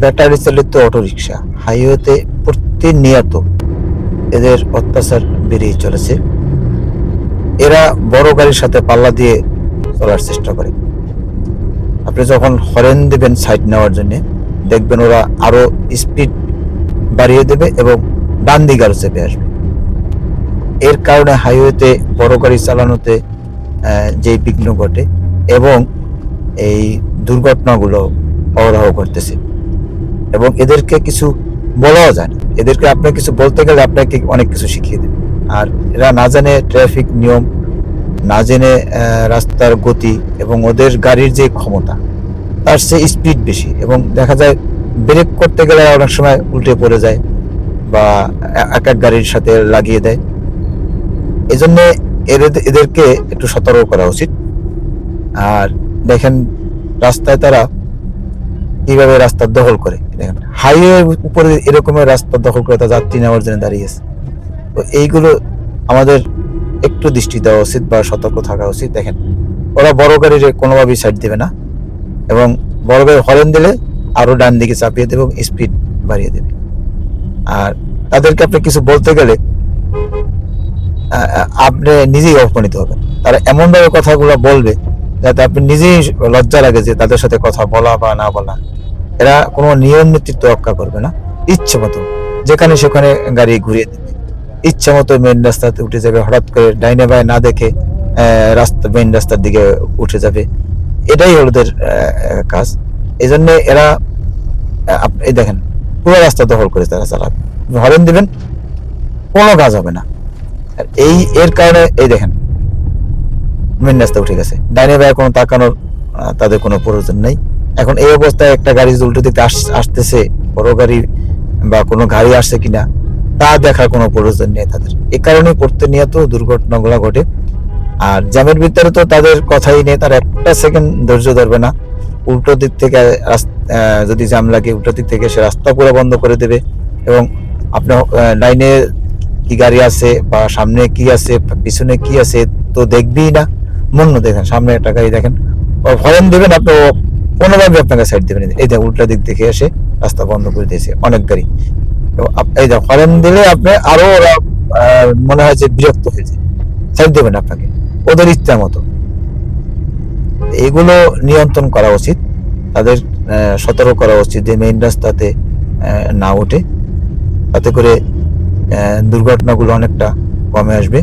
Battery চালিত autorickshaw, হাইওয়েতে প্রতিনিয়ত এদের অত্যাচার বেড়েই চলেছে। এরা বড় গাড়ির সাথে পাল্লা দিয়ে চলার চেষ্টা করে। আপনি যখন হরেন দেবেন সাইড নেওয়ার জন্য, দেখবেন ওরা আরও স্পিড বাড়িয়ে দেবে এবং ডান দিকে আরও চেপে আসবে। এর কারণে হাইওয়েতে বড় গাড়ি চালানোতে যে বিঘ্ন ঘটে এবং এই দুর্ঘটনাগুলো অহরহ করতেছে এবং এদেরকে কিছু বলাও যায় না। এদেরকে আপনি কিছু বলতে গেলে আপনাকে অনেক কিছু শিখিয়ে দেবে। আর এরা না জানে ট্রাফিক নিয়ম, না জেনে রাস্তার গতি এবং ওদের গাড়ির যে ক্ষমতা, তার সে স্পিড বেশি এবং দেখা যায় ব্রেক করতে গেলে অনেক সময় উল্টে পড়ে যায় বা এক এক গাড়ির সাথে লাগিয়ে দেয়। এই জন্য এদেরকে একটু সতর্ক করা উচিত। আর দেখেন, রাস্তায় তারা কীভাবে রাস্তা দখল করে। দেখেন, হাইওয়ে উপরে এরকমের রাস্তা দখল করে তারা যাত্রী নেওয়ার জন্য দাঁড়িয়েছে তো এইগুলো আমাদের একটু দৃষ্টি দেওয়া উচিত বা সতর্ক থাকা উচিত। দেখেন, ওরা বড় গাড়ির কোনোভাবেই সাইড দেবে না এবং বড় গাড়ি হরেন দিলে আরও ডান দিকে চাপিয়ে দেবে এবং স্পিড বাড়িয়ে দেবে। আর তাদেরকে আপনি কিছু বলতে গেলে আপনি নিজেই অপমানিত হবেন। তারা এমনভাবে কথাগুলো বলবে যাতে আপনি নিজেই লজ্জা লাগে যে তাদের সাথে কথা বলা বা না বলা। এরা কোনো নিয়ম নেতৃত্ব রক্ষা করবে না। ইচ্ছে মতো। যেখানে সেখানে গাড়ি ঘুরিয়ে দেবে। ইচ্ছে মতো মেন রাস্তাতে উঠে যাবে। হঠাৎ করে ডাইনে বাই না দেখে রাস্তা মেন রাস্তার দিকে উঠে যাবে। এটাই ওদের কাজ। এই জন্য এরা এই দেখেন, পুরো রাস্তা দখল করে তারা চালাবে। হরেন দিবেন, কোনো কাজ হবে না। এই, এর কারণে, এই দেখেন মেন রাস্তা উঠে গেছে। ডাইনে বাই কোনো তাকানোর তাদের কোনো প্রয়োজন নেই। এখন এই অবস্থায় একটা গাড়ি উল্টো দিকে আসতেছে, বড় গাড়ি বা কোনো গাড়ি আসছে কিনা, তা দেখার কোনো প্রয়োজন নেই তাদের। এই কারণে প্রতিনিয়ত দুর্ঘটনাগুলো ঘটে। আর জ্যামের ভিতরে তো তাদের কথাই নেই, তার একটা সেকেন্ড ধৈর্য ধরবে না। উল্টো দিক থেকে যদি জ্যাম লাগে, উল্টো দিক থেকে সে রাস্তা পুরো বন্ধ করে দেবে। এবং আপনার লাইনে কি গাড়ি আছে বা সামনে কি আছে, পিছনে কি আছে, তো দেখবেই না। মন্য দেখেন, সামনে একটা গাড়ি দেখেন। ও হরেন দেবেন আপনি, ও কোনোভাবে আপনাকে সাইড দেবেন। এই দেখ উল্টা দিক থেকে এসে রাস্তা বন্ধ করে দিয়েছে অনেক গাড়ি। এই দেখ হরেন দিলে আপনি আরও ওরা মনে হয় যে বিরক্ত হয়েছে সাইড দেবেন আপনাকে। ওদের ইচ্ছা মতো। এগুলো নিয়ন্ত্রণ করা উচিত। তাদের সতর্ক করা উচিত যে মেইন রাস্তাতে না ওঠে তাতে করে দুর্ঘটনাগুলো অনেকটা কমে আসবে।